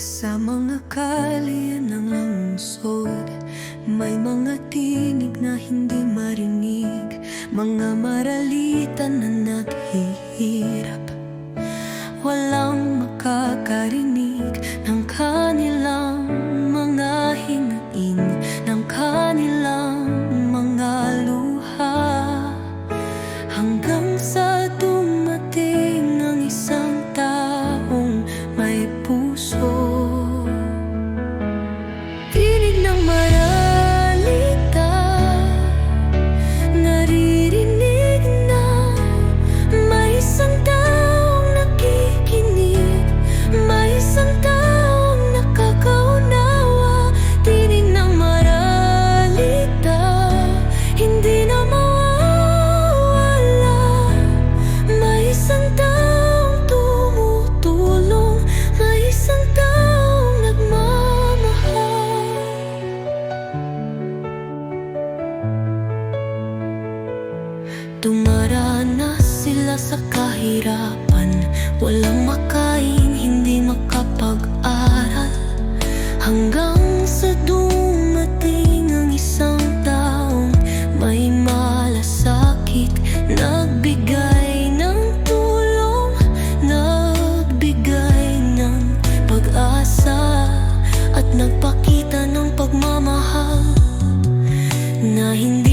Sa mga kalye ng lungsod May mga tinig na hindi marinig. Mga maralitan na naghihirap. Walang Dumaraan na sila sa kahirapan. Walang makain, hindi makapag-aral. Hanggang sa dumating ang isang taong May malasakit, nagbigay ng tulong Nagbigay ng pag-asa At nagpakita ng pagmamahal Na hindi